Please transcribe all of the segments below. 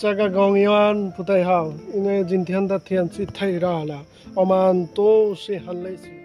cha ga gong yan putai hao ine jin thian da thian si thai ra la oman to se han lai si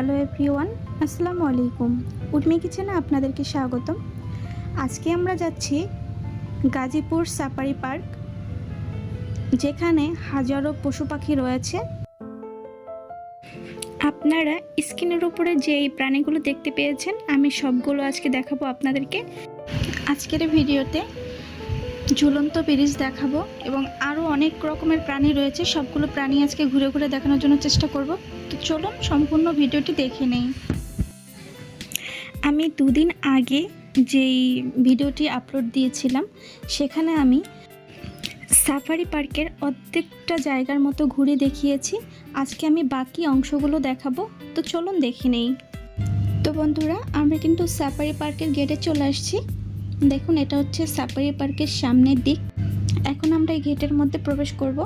hello everyone, আসসালামু আলাইকুম। উর্মি কিচেনে আপনাদেরকে স্বাগতম। আজকে আমরা যাচ্ছি গাজীপুর সাফারি পার্ক, যেখানে হাজারো পশু পাখি রয়েছে। আপনারা স্ক্রিনের উপরে যে এই প্রাণীগুলো দেখতে পেয়েছেন, আমি সবগুলো আজকে দেখাবো আপনাদেরকে। আজকের ভিডিওতে ঝুলন্ত ব্রিজ দেখাবো এবং আরও অনেক রকমের প্রাণী রয়েছে। সবগুলো প্রাণী আজকে ঘুরে ঘুরে দেখানোর জন্য চেষ্টা করব। তো চলুন সম্পূর্ণ ভিডিওটি দেখে নেই। আমি দুদিন আগে যেই ভিডিওটি আপলোড দিয়েছিলাম, সেখানে আমি সাফারি পার্কের অর্ধেকটা জায়গার মতো ঘুরে দেখিয়েছি। আজকে আমি বাকি অংশগুলো দেখাবো, তো চলুন দেখে নেই। তো বন্ধুরা, আমরা কিন্তু সাফারি পার্কের গেটে চলে আসছি। দেখুন, এটা হচ্ছে সাফারি পার্কের সামনের দিক। এখন আমরা এই গেটের মধ্যে প্রবেশ করব।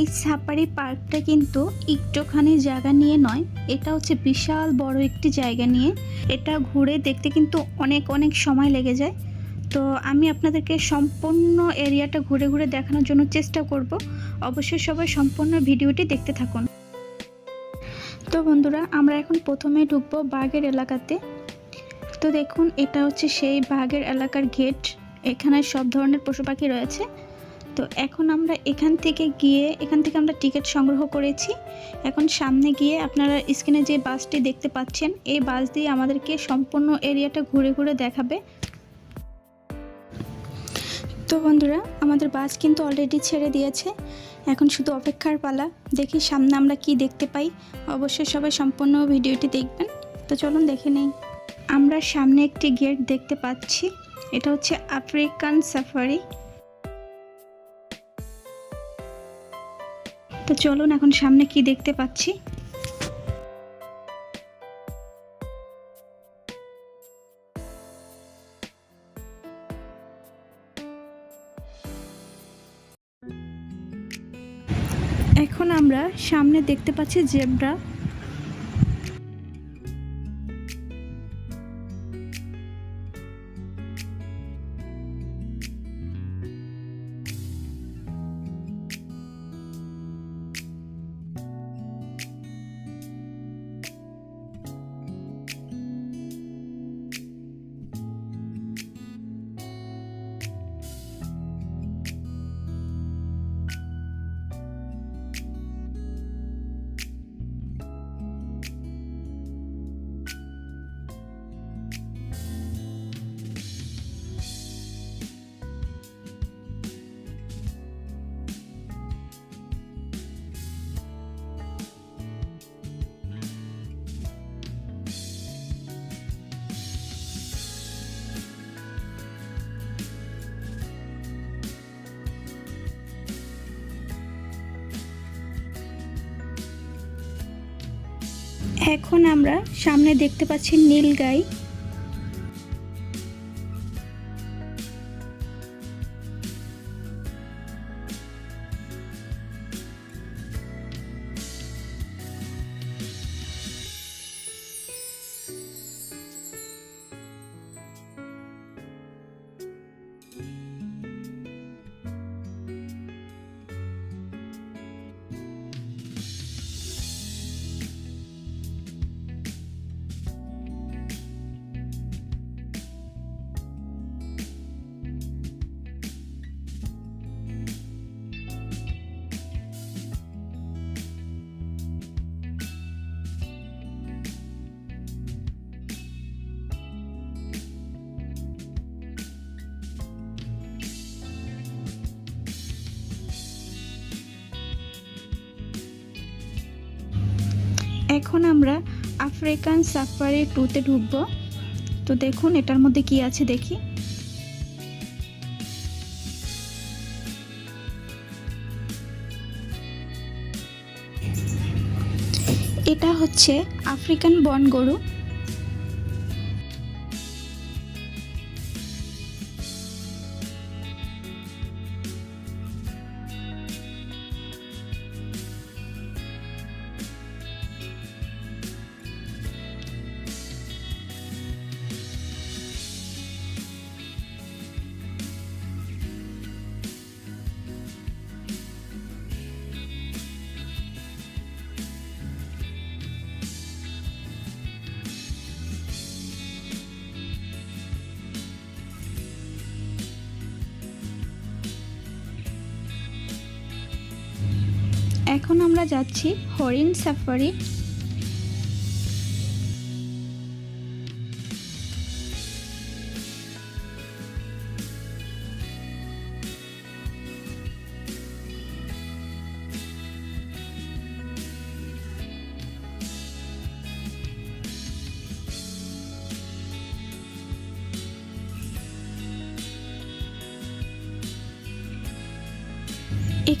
এই সাফারি পার্কটা কিন্তু একটুখানি জায়গা নিয়ে নয়, এটা হচ্ছে বিশাল বড় একটি জায়গা নিয়ে। এটা ঘুরে দেখতে কিন্তু অনেক অনেক সময় লেগে যায়। তো আমি আপনাদেরকে সম্পূর্ণ এরিয়াটা ঘুরে ঘুরে দেখানোর জন্য চেষ্টা করব। অবশ্যই সবাই সম্পূর্ণ ভিডিওটি দেখতে থাকুন। তো বন্ধুরা, আমরা এখন প্রথমে ঢুকবো বাঘের এলাকাতে। তো দেখুন, এটা হচ্ছে সেই বাঘের এলাকার গেট। এখানে সব ধরনের পশু পাখি রয়েছে। তো এখন আমরা এখান থেকে গিয়ে, এখান থেকে আমরা টিকিট সংগ্রহ করেছি। এখন সামনে গিয়ে আপনারা স্ক্রিনে যে বাসটি দেখতে পাচ্ছেন, এই বাস দিয়ে আমাদেরকে সম্পূর্ণ এরিয়াটা ঘুরে ঘুরে দেখাবে। তো বন্ধুরা, আমাদের বাস কিন্তু অলরেডি ছেড়ে দিয়েছে। এখন শুধু অপেক্ষার পালা। দেখি সামনে আমরা কি দেখতে পাই। অবশ্যই সবাই সম্পূর্ণ ভিডিওটি দেখবেন। তো চলুন দেখে নেই। আমরা সামনে একটি গেট দেখতে পাচ্ছি। এটা হচ্ছে আফ্রিকান সাফারি। তো চলুন এখন সামনে কি দেখতে পাচ্ছি? এখন আমরা সামনে দেখতে পাচ্ছি জেব্রা। এখন আমরা সামনে দেখতে পাচ্ছি নীল নীলগাই এখন আমরা আফ্রিকান সাফারি টুতে ঢুকব। তো দেখুন, এটার মধ্যে কি আছে দেখি। এটা হচ্ছে আফ্রিকান বন গরু আমরা যাচ্ছি হরিণ সাফারি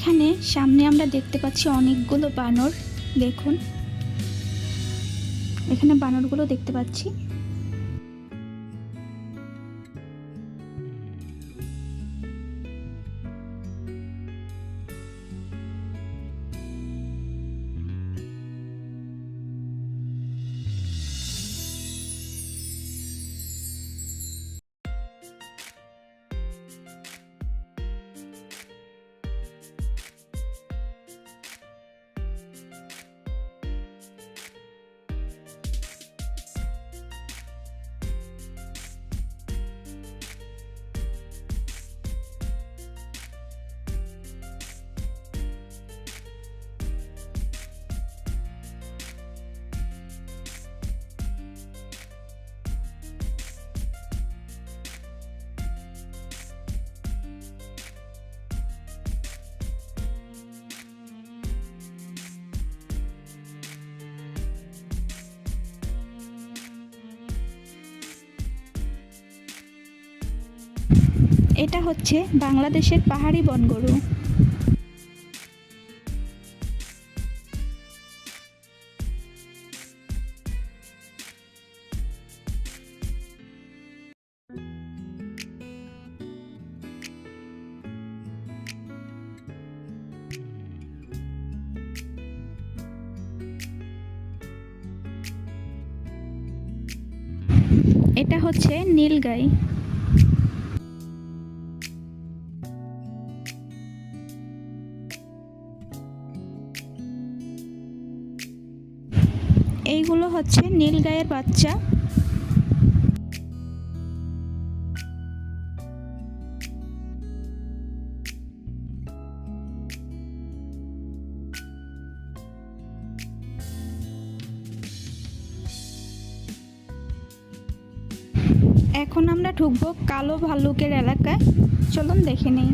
এখানে সামনে আমরা দেখতে পাচ্ছি অনেকগুলো বানর। দেখুন। এখানে বানরগুলো দেখতে পাচ্ছি। এটা হচ্ছে বাংলাদেশের পাহাড়ি বনগরু। এটা হচ্ছে নীলগাই। এইগুলো নীল গায়ের বাচ্চা। এখন আমরা ঢুকবো কালো ভাল্লুকের এলাকায়। চলুন দেখে নেই।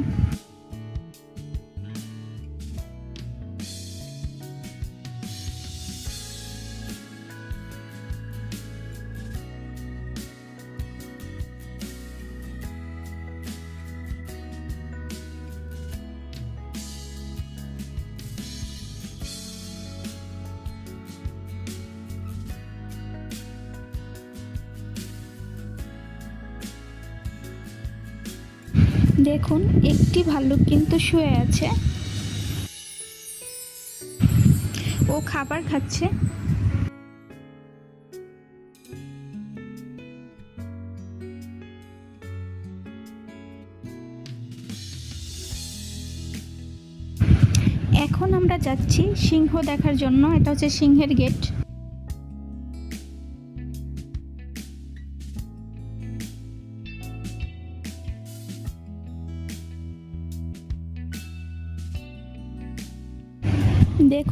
দেখুন, একটি ভাল্লুক কিন্তু শুয়ে আছে। ও খাবার খাচ্ছে। এখন আমরা যাচ্ছি সিংহ দেখার জন্য। এটা হচ্ছে সিংহের গেট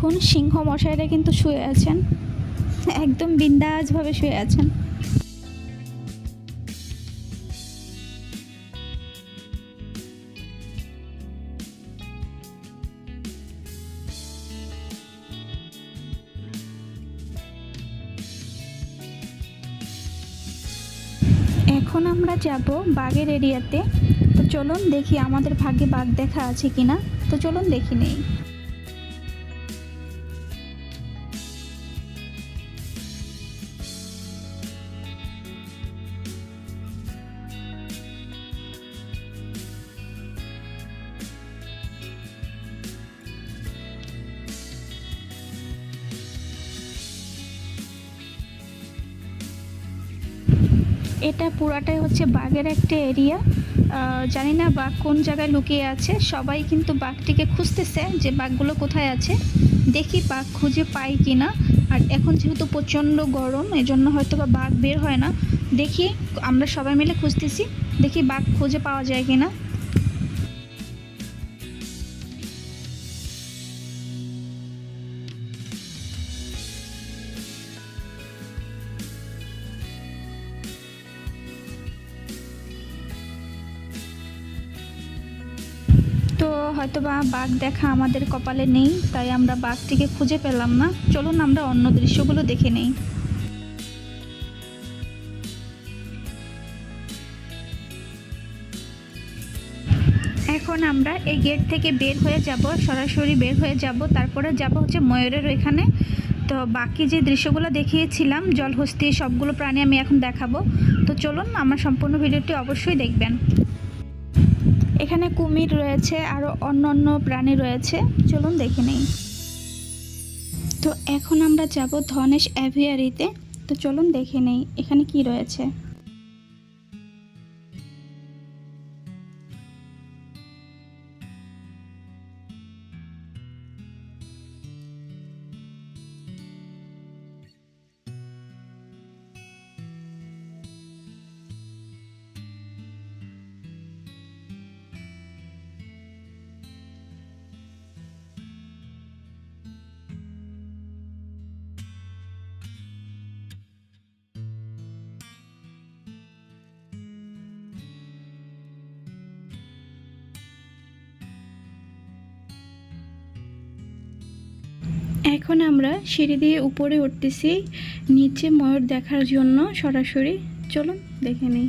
দেখুন সিংহ মশাইরা কিন্তু শুয়ে আছেন। একদম বিন্দাসভাবে শুয়ে আছেন। এখন আমরা যাব বাঘের এরিয়াতে। তো চলুন দেখি আমাদের ভাগ্যে বাঘ দেখা আছে কিনা। তো চলুন দেখি নেই। এটা পুরাটাই হচ্ছে বাঘের একটা এরিয়া জানি না বাঘ কোন জায়গায় লুকিয়ে আছে। সবাই কিন্তু বাঘটিকে খুঁজতেছে যে বাঘগুলো কোথায় আছে। দেখি বাঘ খুঁজে পাই কি না আর এখন যেহেতু প্রচণ্ড গরম, এজন্য হয়তো বা বাঘ বের হয় না। দেখি, আমরা সবাই মিলে খুঁজতেছি। দেখি বাঘ খুঁজে পাওয়া যায় কি না হয়তো বা বাঘ দেখা আমাদের কপালে নেই, তাই আমরা বাঘটিকে খুঁজে পেলাম না। চলুন আমরা অন্য দৃশ্যগুলো দেখে নেই। এখন আমরা এই গেট থেকে বের হয়ে যাব, সরাসরি বের হয়ে যাব, তারপরে যাব হচ্ছে ময়ূরের ওইখানে। তো বাকি যে দৃশ্যগুলো দেখিয়েছিলাম, জলহস্তি সবগুলো প্রাণী আমি এখন দেখাবো। তো চলুন আমার সম্পূর্ণ ভিডিওটি অবশ্যই দেখবেন। এখানে কুমির রয়েছে আরও অন্য অন্য প্রাণী রয়েছে। চলুন দেখে নেই। তো এখন আমরা যাব ধনেশ অ্যাভিয়ারিতে। তো চলুন দেখে নেই, এখানে কি রয়েছে। এখন আমরা সিঁড়ি দিয়ে উপরে উঠতেছি নিচে ময়ূর দেখার জন্য সরাসরি। চলুন দেখে নেই।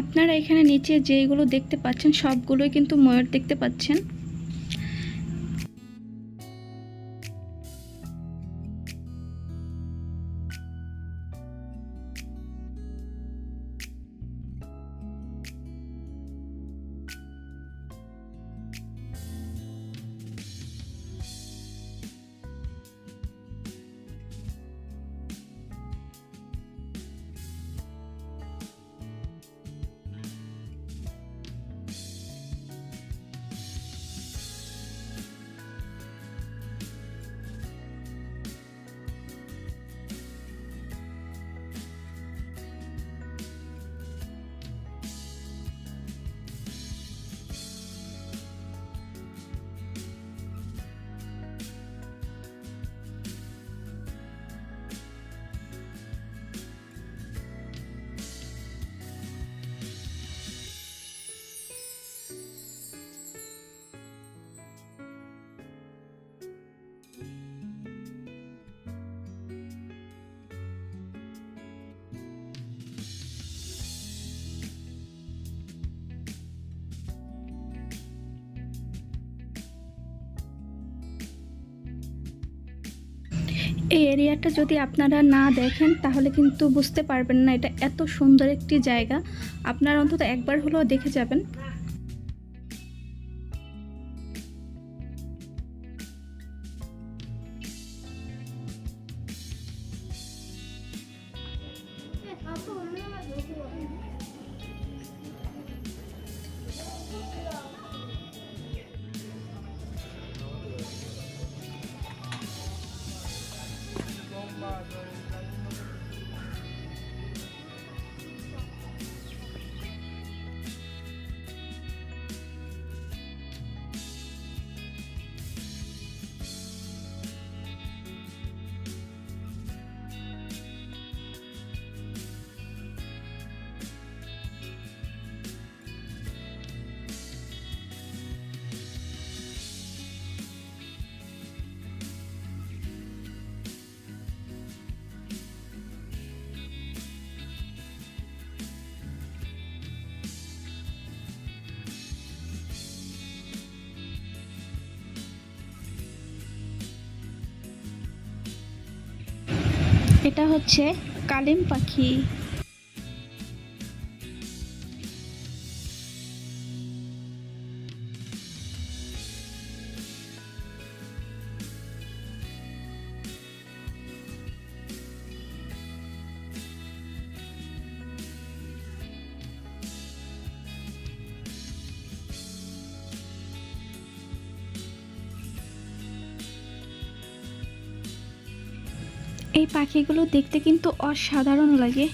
আপনারা এখানে নিচে যেইগুলো দেখতে পাচ্ছেন সবগুলোই কিন্তু ময়ূর দেখতে পাচ্ছেন। এই এরিয়াটা যদি আপনারা না দেখেন, তাহলে কিন্তু বুঝতে পারবেন না। এটা এত সুন্দর একটি জায়গা। আপনারা অন্তত একবার হলেও দেখে যাবেন। এটা হচ্ছে কালিম পাখি। পাখিগুলো দেখতে কিন্তু অসাধারণ লাগে।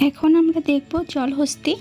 এখন আমরা দেখব জলহস্তি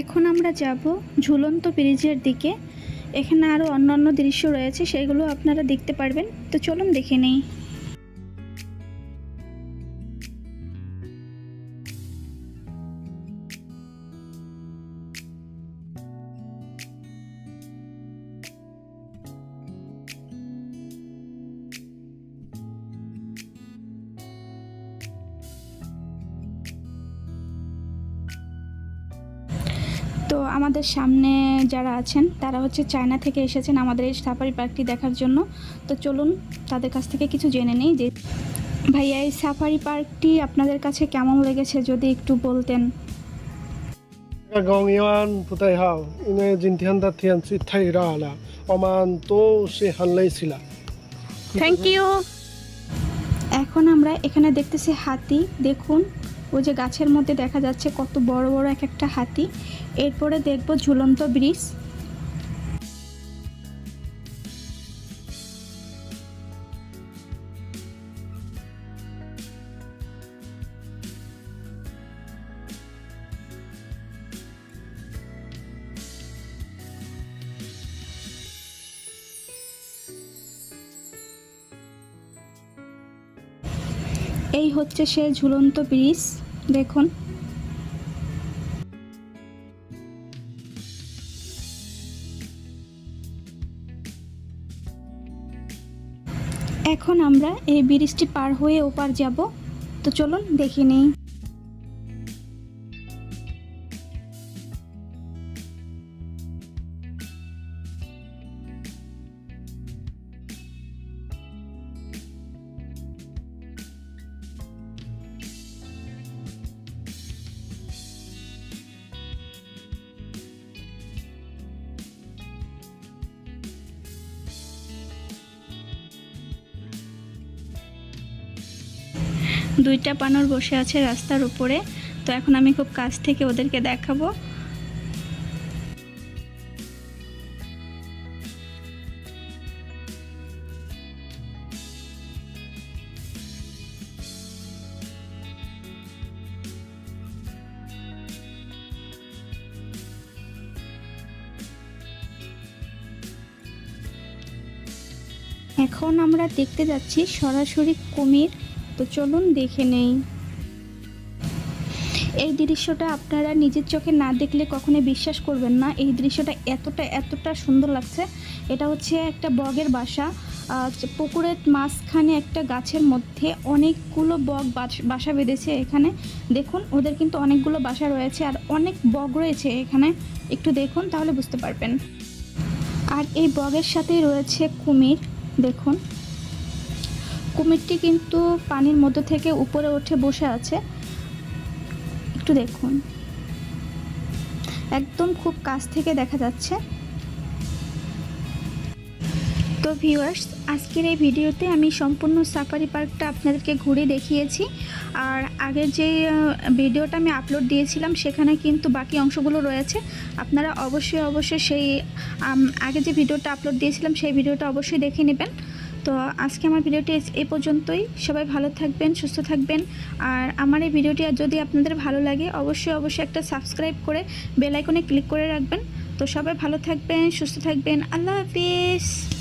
এখন আমরা যাব ঝুলন্ত ব্রিজের দিকে। এখানে আরও অন্যান্য দৃশ্য রয়েছে, সেগুলো আপনারা দেখতে পারবেন। তো চলুন দেখে নেই। আমাদের সামনে যারা আছেন তারা হচ্ছে চায়না থেকে এসেছেন আমাদের এই সাফারি পার্কটি দেখার জন্য। তো চলুন তাদের কাছ থেকে কিছু জেনে নেই যে ভাইয়া এই সাফারি পার্কটি আপনাদের কাছে কেমন লেগেছে যদি একটু বলতেন? se থ্যাংক ইউ এখন আমরা এখানে দেখতেছি হাতি। দেখুন ওই যে গাছের মধ্যে দেখা যাচ্ছে কত বড় বড় এক একটা হাতি। এরপরে দেখব ঝুলন্ত ব্রিজ। এই হচ্ছে সে ঝুলন্ত ব্রিজ দেখুন। এই ব্রিজটি পার হয়ে ওপার যাব। তো চলুন দেখে নেই। দুইটা বানর বসে আছে রাস্তার উপরে। তো এখন আমি খুব কাছ থেকে ওদেরকে দেখাবো। এখন আমরা দেখতে যাচ্ছি সরাসরি কুমির তো চলুন দেখে নেই। এই দৃশ্যটা আপনারা নিজের চোখে না দেখলে কখনোই বিশ্বাস করবেন না। এই দৃশ্যটা এতটা এতটা সুন্দর লাগছে। এটা হচ্ছে একটা বগের বাসা। পুকুরের মাঝখানে একটা গাছের মধ্যে অনেকগুলো বগ বাসা বেঁধেছে এখানে। দেখুন, ওদের কিন্তু অনেকগুলো বাসা রয়েছে আর অনেক বগ রয়েছে এখানে। একটু দেখুন তাহলে বুঝতে পারবেন। আর এই বগের সাথেই রয়েছে কুমির। দেখুন। কুমিরটি কিন্তু পানির মধ্যে থেকে উপরে উঠে বসে আছে। একটু দেখুন। একদম খুব কাছ থেকে দেখা যাচ্ছে। তো ভিউয়ার্স, আজকের এই ভিডিওতে আমি সম্পূর্ণ সাফারি পার্কটা আপনাদেরকে ঘুরে দেখিয়েছি। আর আগের যে ভিডিওটা আমি আপলোড দিয়েছিলাম, সেখানে কিন্তু বাকি অংশগুলো রয়েছে। আপনারা অবশ্যই অবশ্যই সেই আগে যে ভিডিওটা আপলোড দিয়েছিলাম, সেই ভিডিওটা অবশ্যই দেখে নেবেন। তো আজকে আমার ভিডিওটি এ- পর্যন্তই। সবাই ভালো থাকবেন, সুস্থ থাকবেন। আর আমার এই ভিডিওটি যদি আপনাদের ভালো লাগে, অবশ্যই অবশ্যই একটা সাবস্ক্রাইব করে বেলাইকনে ক্লিক করে রাখবেন। তো সবাই ভালো থাকবেন, সুস্থ থাকবেন। আল্লাহ হাফিজ।